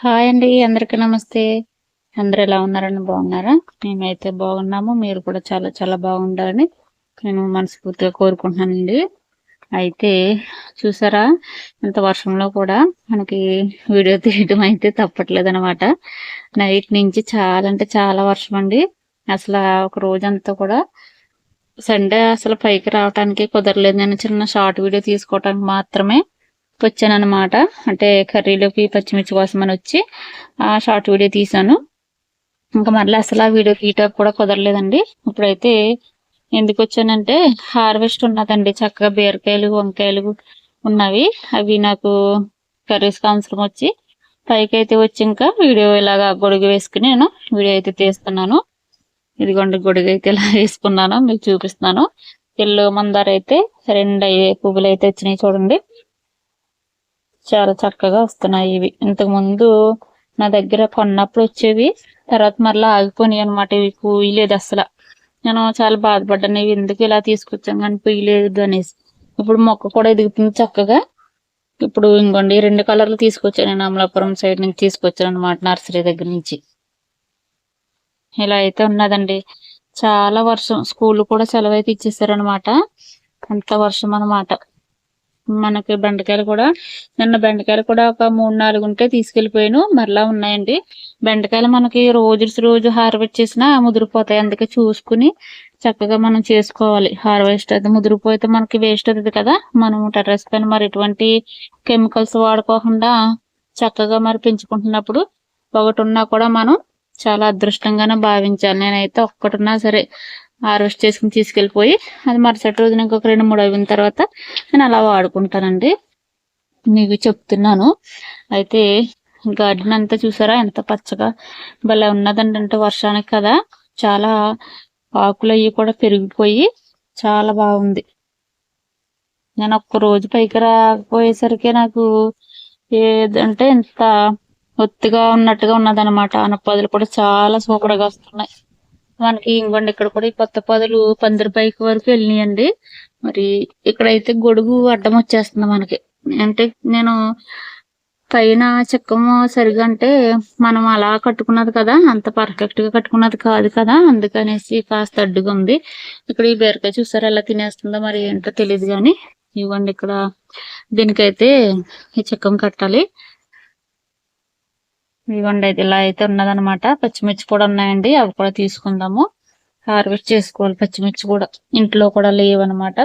Hi అండి అందరికీ నమస్తే. అందరు ఎలా ఉన్నారని బాగున్నారా? మేమైతే బాగున్నాము. మీరు కూడా చాలా చాలా బాగుండాలని నేను మనస్ఫూర్తిగా కోరుకుంటున్నానండి. అయితే చూసారా ఇంత వర్షంలో కూడా మనకి వీడియో తీయడం అయితే తప్పట్లేదు అనమాట నైట్ నుంచి చాలా అంటే చాలా వర్షం అండి. అసలు ఒక రోజంతా కూడా సండే అసలు పైకి రావడానికి కుదరలేదు. నేను చిన్న షార్ట్ వీడియో తీసుకోవటానికి మాత్రమే వచ్చాను అనమాట అంటే కర్రీలోకి పచ్చిమిర్చి కోసం అని వచ్చి ఆ షార్ట్ వీడియో తీసాను ఇంకా మళ్ళీ అసలు ఆ వీడియో తీయటం కూడా కుదరలేదండి. ఇప్పుడైతే ఎందుకు వచ్చానంటే హార్వెస్ట్ ఉన్నదండి. చక్కగా బీరకాయలు వంకాయలు ఉన్నవి. అవి నాకు కర్రీస్ అవసరం వచ్చి పైకి అయితే వచ్చి ఇంకా వీడియో ఇలాగా గొడుగు వేసుకుని నేను వీడియో అయితే తీస్తున్నాను. ఇదిగోండి గొడుగు అయితే ఇలా వేసుకున్నాను. మీకు చూపిస్తున్నాను. ఎల్లో మందార అయితే రెండు పువ్వులు అయితే వచ్చినాయి చూడండి. చాలా చక్కగా వస్తున్నాయి ఇవి. ఇంతకు ముందు నా దగ్గర కొన్నప్పుడు వచ్చేవి తర్వాత మరలా ఆగిపోయినాయి అనమాట ఇవి పూయలేదు అసలు. నేను చాలా బాధపడ్డాను ఇవి ఎందుకు ఇలా తీసుకొచ్చాను కానీ పూయలేదు అనేసి. ఇప్పుడు మొక్క కూడా ఎదుగుతుంది చక్కగా. ఇప్పుడు ఇంకోండి రెండు కలర్లు తీసుకొచ్చాను నేను అమలాపురం సైడ్ నుంచి తీసుకొచ్చాను అనమాట నర్సరీ దగ్గర నుంచి. ఇలా అయితే ఉన్నదండి. చాలా వర్షం స్కూల్ కూడా సెలవు అయితే ఇచ్చేసారనమాట అంత వర్షం అనమాట మనకి బెండకాయలు కూడా నిన్న బెండకాయలు కూడా ఒక మూడు నాలుగు ఉంటే తీసుకెళ్ళిపోయాను మరలా ఉన్నాయండి. బెండకాయలు మనకి రోజు రోజు హార్వెస్ట్ చేసినా ముదిరిపోతాయి. అందుకే చూసుకుని చక్కగా మనం చేసుకోవాలి. హార్వెస్ట్ అది ముదిరిపోతే మనకి వేస్ట్ అవుతుంది కదా. మనం టెర్రస్ పైన మరి ఎటువంటి కెమికల్స్ వాడుకోకుండా చక్కగా మరి పెంచుకుంటున్నప్పుడు ఒకటి ఉన్నా కూడా మనం చాలా అదృష్టంగానే భావించాలి. నేనైతే ఒక్కటున్నా సరే హార్వెస్ట్ చేసుకుని తీసుకెళ్ళిపోయి అది మరుసటి రోజున ఇంకొక రెండు మూడు అయిన తర్వాత నేను అలా వాడుకుంటానండి. మీకు చెప్తున్నాను. అయితే గార్డెన్ అంతా చూసారా? ఎంత పచ్చగా భలే ఉన్నదండి అంటే వర్షానికి కదా. చాలా ఆకులు అవి కూడా పెరిగిపోయి చాలా బాగుంది. నేను ఒక్క రోజు పైకి రాకపోయేసరికి నాకు ఏదంటే ఇంత ఒత్తిగా ఉన్నట్టుగా ఉన్నదనమాట అనపదులు కూడా చాలా సూపర్గా వస్తున్నాయి. మనకి ఇంకోండి ఇక్కడ కూడా ఈ కొత్త పొదలు పందిరి పైకి వరకు వెళ్ళినాయండి. మరి ఇక్కడైతే గొడుగు అడ్డం వచ్చేస్తుంది మనకి. అంటే నేను పైన చెక్కము సరిగా అంటే మనం అలా కట్టుకున్నది కదా అంత పర్ఫెక్ట్గా కట్టుకున్నది కాదు కదా అందుకనేసి కాస్త అడ్డుగా ఉంది. ఇక్కడ ఈ బీరకాయ చూసారా ఎలా తినేస్తుందో మరి ఏంటో తెలియదు కానీ ఇవ్వండి ఇక్కడ దీనికైతే ఈ చెక్కం కట్టాలి. ఇదిగోండి అయితే ఇలా అయితే ఉన్నదనమాట పచ్చిమిర్చి కూడా ఉన్నాయండి. అవి కూడా తీసుకుందాము. హార్వెస్ట్ చేసుకోవాలి పచ్చిమిర్చి కూడా. ఇంట్లో కూడా లేవన్నమాట.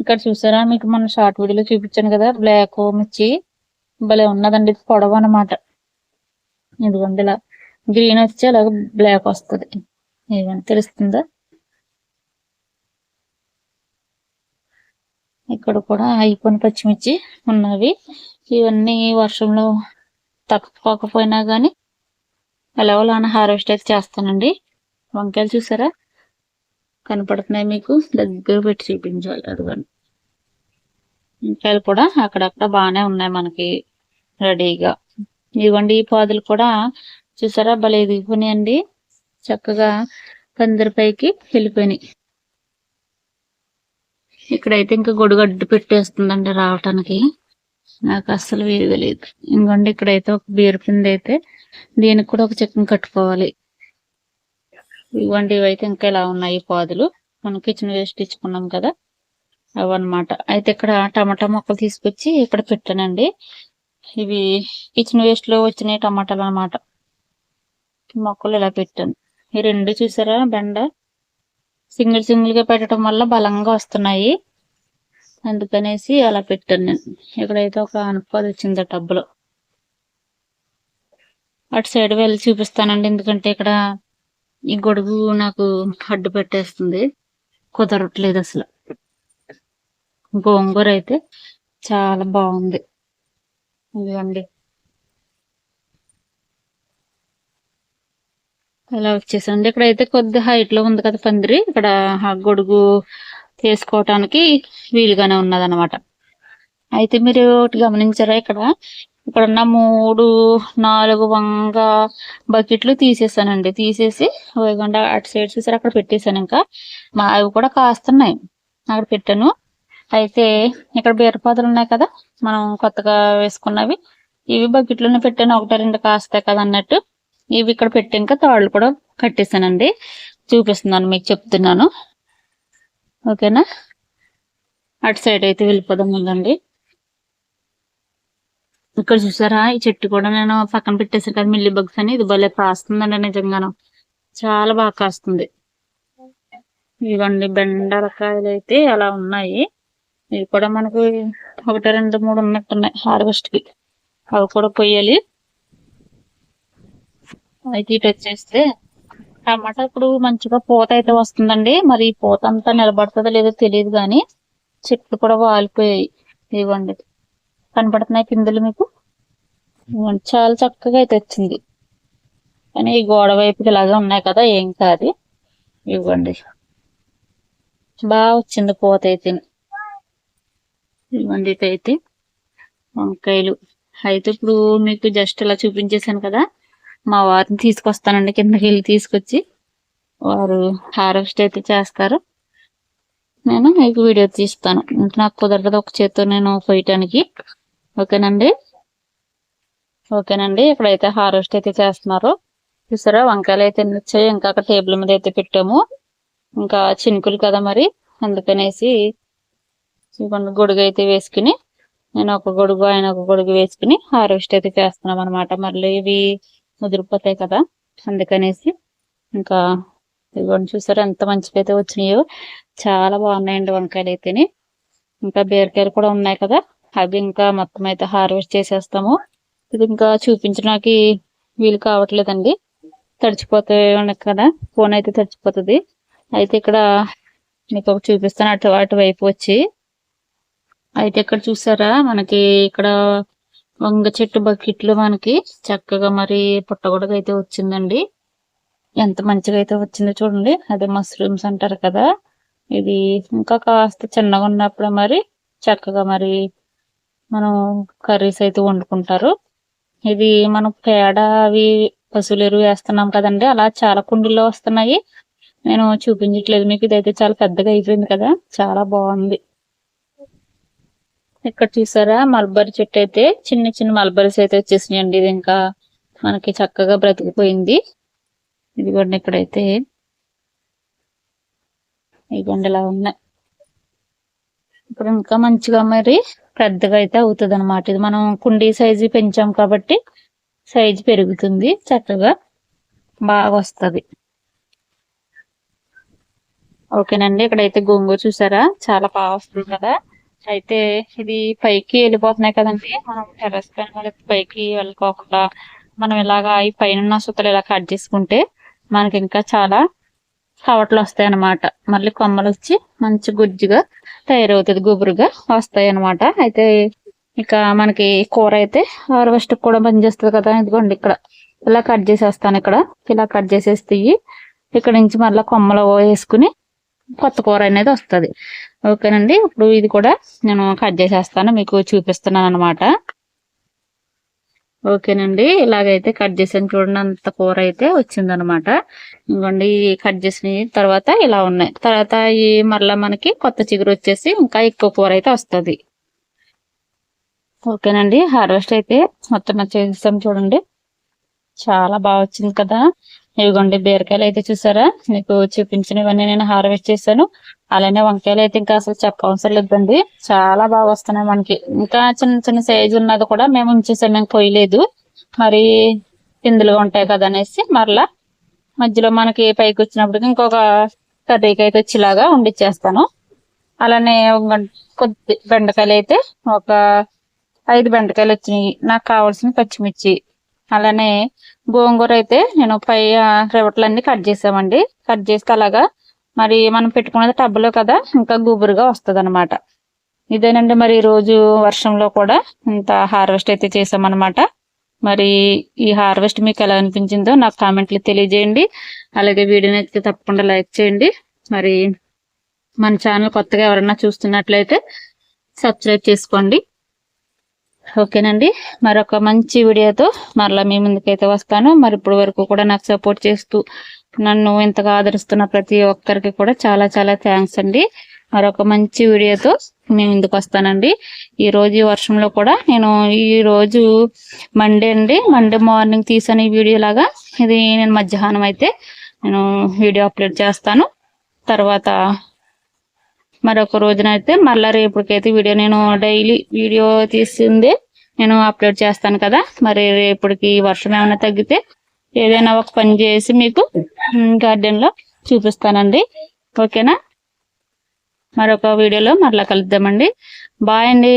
ఇక్కడ చూసారా మీకు మన షార్ట్ వీడియోలో చూపించాను కదా బ్లాక్ మిర్చి. భలే ఉన్నదండి ఇది పొడవు అనమాట ఇదిగోండి ఇలా గ్రీన్ వచ్చి అలాగే బ్లాక్ వస్తుంది. ఏమని తెలుస్తుందా? ఇక్కడ కూడా అయిపోయిన పచ్చిమిర్చి ఉన్నవి. ఇవన్నీ వర్షంలో తప్పకపోయినా కానీ ఎలాగోలాన హార్వెస్ట్ అయితే చేస్తానండి. వంకాయలు చూసారా? కనపడుతున్నాయి మీకు. దగ్గర పెట్టి చూపించాలి. అదిగోండి. వంకాయలు కూడా అక్కడక్కడ బాగానే ఉన్నాయి మనకి రెడీగా. ఇవ్వండి ఈ పాదులు కూడా. చూసారా? భలే ఎదిగిపోయినాయండి చక్కగా పందిరి పైకి వెళ్ళిపోయినాయి. ఇక్కడైతే ఇంకా గొడుగడ్డు పెట్టేస్తుందండి రావటానికి. నాకు అస్సలు వీలు లేదు. ఇంకోండి ఇక్కడైతే ఒక బీరు పిండి అయితే దీనికి కూడా ఒక చికెన్ కట్టుకోవాలి. ఇవ్వండి ఇవైతే ఇంకా ఇలా ఉన్నాయి పాదులు. మనం కిచెన్ వేస్ట్ ఇచ్చుకున్నాం కదా అవన్నమాట. అయితే ఇక్కడ టమాటా మొక్కలు తీసుకొచ్చి ఇక్కడ పెట్టానండి. ఇవి కిచెన్ వేస్ట్లో వచ్చిన టమాటాలు అనమాట మొక్కలు ఇలా పెట్టాను. ఈ రెండు చూసారా బెండ? సింగిల్ సింగిల్గా పెట్టడం వల్ల బలంగా వస్తున్నాయి. అందుకనేసి అలా పెట్టాను నేను. ఇక్కడైతే ఒక అనుపాది వచ్చింది టబ్బులో. అటు సైడ్ వెళ్ళి చూపిస్తానండి ఎందుకంటే ఇక్కడ ఈ గొడుగు నాకు అడ్డు పెట్టేస్తుంది. కుదరట్లేదు అసలు. గోంగూర అయితే చాలా బాగుంది. ఇదిగండి. ఇలా వచ్చేసండి ఇక్కడైతే కొద్ది హైట్లో ఉంది కదా పందిరి. ఇక్కడ గొడుగు చేసుకోవటానికి వీలుగానే ఉన్నదన్నమాట. అయితే మీరు ఒకటి గమనించారా ఇక్కడ? ఇక్కడ ఉన్న మూడు నాలుగు వంగ బకెట్లు తీసేసానండి. తీసేసి వేయకుండా అటు సైడ్ చూసారు? అక్కడ పెట్టేశాను ఇంకా. మా అవి కూడా కాస్తున్నాయి. అక్కడ పెట్టాను. అయితే ఇక్కడ బీరపాదులు ఉన్నాయి కదా? మనం కొత్తగా వేసుకున్నవి. ఇవి బకెట్లోనే పెట్టాను. ఒకటి రెండు కాస్తాయి కదా అన్నట్టు. ఇవి ఇక్కడ పెట్టాక తాళ్ళు కూడా కట్టేసానండి చూపిస్తున్నాను మీకు చెప్తున్నాను. ఓకేనా? అటు సైడ్ అయితే వెళ్ళిపోదాం ఉందండి ఇక్కడ చూసారా? ఈ చెట్టు కూడా నేను పక్కన పెట్టేసాను కదా మిల్లి బగ్స్ అని. ఇది భలే కాస్తుందండి నిజంగాను. చాలా బాగా కాస్తుంది. ఇవ్వండి బెండరకాయలు అయితే అలా ఉన్నాయి. ఇవి కూడా మనకు ఒకటి రెండు మూడు ఉన్నట్టున్నాయి హార్వెస్ట్కి అవి కూడా పొయ్యాలి అయితే ఇటు వచ్చేస్తే టమాటా ఇప్పుడు మంచిగా పూత అయితే వస్తుందండి. మరి ఈ పూత అంతా నిలబడుతుందో లేదో తెలియదు కానీ చెట్లు కూడా వాలిపోయాయి. ఇవ్వండి కనపడుతున్నాయి పిందులు మీకు? చాలా చక్కగా అయితే వచ్చింది. కానీ ఈ గోడ వైపుకి ఇలాగే ఉన్నాయి కదా ఏం కాదు. ఇవ్వండి బాగా వచ్చింది పూత అయితే. ఇవ్వండి అయితే వంకాయలు. అయితే ఇప్పుడు మీకు జస్ట్ ఇలా చూపించేశాను కదా. మా వారిని తీసుకొస్తానండి కిందకి వెళ్ళి తీసుకొచ్చి వారు హార్వెస్ట్ అయితే చేస్తారు. నేను మీకు వీడియో తీస్తాను. నాకు కుదరదు ఒక చేత్తో నేను పోయటానికి ఓకేనండి? ఓకేనండి ఇక్కడైతే హార్వెస్ట్ అయితే చేస్తున్నారు. చూసారా వంకాయలు అయితే వచ్చాయి ఇంకా అక్కడ టేబుల్ మీద అయితే పెట్టాము. ఇంకా చినుకులు కదా మరి అందుకనేసి ఇవ్వండి గొడుగు అయితే వేసుకుని నేను ఒక గొడుగు ఆయన ఒక గొడుగు వేసుకుని హార్వెస్ట్ అయితే చేస్తున్నాం అనమాట మళ్ళీ ఇవి ముదిరిపోతాయి కదా. అందుకనేసి ఇంకా ఇవ్వండి చూసారా ఎంత మంచిగా అయితే వచ్చినాయో. చాలా బాగున్నాయండి వంకాయలు అయితేనే ఇంకా బీరకాయలు కూడా ఉన్నాయి కదా. అవి ఇంకా మొత్తం అయితే హార్వెస్ట్ చేసేస్తాము. ఇది ఇంకా చూపించడానికి వీలు కావట్లేదండి. తడిచిపోతాయి కదా. ఫోన్ అయితే తడిచిపోతుంది. అయితే ఇక్కడ మీకు ఒక చూపిస్తాను. అటు అటువైపు వచ్చి. అయితే ఇక్కడ చూసారా మనకి ఇక్కడ వంగ చెట్టు బకెట్లు మనకి చక్కగా మరి పుట్టగొడగ అయితే వచ్చిందండి. ఎంత మంచిగా అయితే వచ్చిందో చూడండి. అదే మష్రూమ్స్ అంటారు కదా. ఇది ఇంకా కాస్త చిన్నగా ఉన్నప్పుడు మరి చక్కగా మరి మనం కర్రీస్ అయితే వండుకుంటారు. ఇది మనం పేడ అవి పశువులు ఎరువు వేస్తున్నాం కదండి. అలా చాలా కుండీల్లో వస్తున్నాయి. నేను చూపించట్లేదు. మీకు ఇదైతే చాలా పెద్దగా అయిపోయింది కదా. చాలా బాగుంది. ఇక్కడ చూసారా? మల్బరీ చెట్టు అయితే చిన్న చిన్న మల్బరీస్ అయితే వచ్చేసినాయండి. ఇది ఇంకా మనకి చక్కగా బ్రతికిపోయింది. ఇదిగోండి ఇక్కడైతే. ఇదిగోండి ఇలా ఉన్నాయి. ఇప్పుడు ఇంకా మంచిగా మరి పెద్దగా అయితే అవుతుంది అనమాట ఇది మనం కుండీ సైజు పెంచాం కాబట్టి సైజు పెరుగుతుంది చక్కగా. బాగా వస్తుంది. ఓకేనండి. ఇక్కడైతే గోంగూర చూసారా? చాలా బాగా వస్తుంది కదా. అయితే ఇది పైకి వెళ్ళిపోతున్నాయి కదండి. మనం టెర్రస్ పైన పైకి వెళ్ళిపోకుండా మనం ఇలాగా ఈ పైన సుతలు ఇలా కట్ చేసుకుంటే మనకి ఇంకా చాలా కవట్లు వస్తాయి అనమాట మళ్ళీ కొమ్మలు వచ్చి మంచి గుజ్జుగా తయారవుతుంది గుబురుగా వస్తాయి అనమాట అయితే ఇక మనకి కూర అయితే హార్వెస్ట్ కూడా పనిచేస్తుంది కదా ఇదిగోండి ఇక్కడ. ఇలా కట్ చేసేస్తాను ఇక్కడ. ఇలా కట్ చేసేస్తే ఇక్కడ నుంచి మళ్ళీ కొమ్మలు వేసుకుని కొత్త కూర అనేది వస్తుంది. ఓకేనండి? ఇప్పుడు ఇది కూడా నేను కట్ చేసేస్తాను. మీకు చూపిస్తున్నాను అనమాట ఓకేనండి? ఇలాగైతే కట్ చేసాను చూడండి. అంత కూర అయితే వచ్చిందనమాట ఇంకోండి కట్ చేసిన తర్వాత ఇలా ఉన్నాయి. తర్వాత ఈ మరలా మనకి కొత్త చిగురు వచ్చేసి ఇంకా ఎక్కువ కూర అయితే వస్తుంది. ఓకేనండి? హార్వెస్ట్ అయితే మొత్తం చేసాం చూడండి. చాలా బాగా వచ్చింది కదా. ఇవిగోండి బీరకాయలు అయితే చూసారా? మీకు చూపించినవన్నీ నేను హార్వెస్ట్ చేశాను. అలానే వంకాయలు అయితే ఇంకా అసలు చెప్పవసరం లేదండి చాలా బాగా వస్తున్నాయి మనకి. ఇంకా చిన్న చిన్న సైజు ఉన్నది కూడా మేము ఉంచేసాం మేము పోయలేదు. మరి పిందులుగా ఉంటాయి కదా అనేసి మరలా మధ్యలో మనకి పైకి వచ్చినప్పటికి ఇంకొక కర్రీకి అయితే వచ్చేలాగా వండిచ్చేస్తాను. అలానే కొద్ది బెండకాయలు అయితే ఒక ఐదు బెండకాయలు వచ్చినాయి నాకు కావాల్సిన పచ్చిమిర్చి. అలానే గోంగూర అయితే నేను పై రెవట్లన్నీ కట్ చేసామండి. కట్ చేస్తే అలాగా మరి మనం పెట్టుకున్నది టబ్బులో కదా ఇంకా గుబురుగా వస్తుంది అనమాట ఇదేనండి మరి రోజు వర్షంలో కూడా ఇంత హార్వెస్ట్ అయితే చేసామన్నమాట. మరి ఈ హార్వెస్ట్ మీకు ఎలా అనిపించిందో నాకు కామెంట్లు తెలియజేయండి. అలాగే వీడియోని అయితే తప్పకుండా లైక్ చేయండి. మరి మన ఛానల్ కొత్తగా ఎవరన్నా చూస్తున్నట్లయితే సబ్స్క్రైబ్ చేసుకోండి. ఓకేనండి. మరొక మంచి వీడియోతో మరలా మీ ముందుకైతే వస్తాను. మరి ఇప్పటి వరకు కూడా నాకు సపోర్ట్ చేస్తూ నన్ను ఇంతగా ఆదరిస్తున్న ప్రతి ఒక్కరికి కూడా చాలా చాలా థ్యాంక్స్ అండి. మరొక మంచి వీడియోతో మేము ఇందుకు వస్తానండి. ఈరోజు ఈ వర్షంలో కూడా నేను ఈరోజు మండే అండి. మండే మార్నింగ్ తీసాను ఈ వీడియో లాగా. ఇది నేను మధ్యాహ్నం అయితే నేను వీడియో అప్లోడ్ చేస్తాను. తర్వాత మరొక రోజునైతే మళ్ళీ రేపటికైతే వీడియో నేను డైలీ వీడియో తీసింది నేను అప్లోడ్ చేస్తాను కదా. మరి రేపటికి వర్షం ఏమైనా తగ్గితే ఏదైనా ఒక పని చేసి మీకు గార్డెన్లో చూపిస్తానండి. ఓకేనా? మరొక వీడియోలో మరలా కలుద్దామండి. బాయ్ అండి.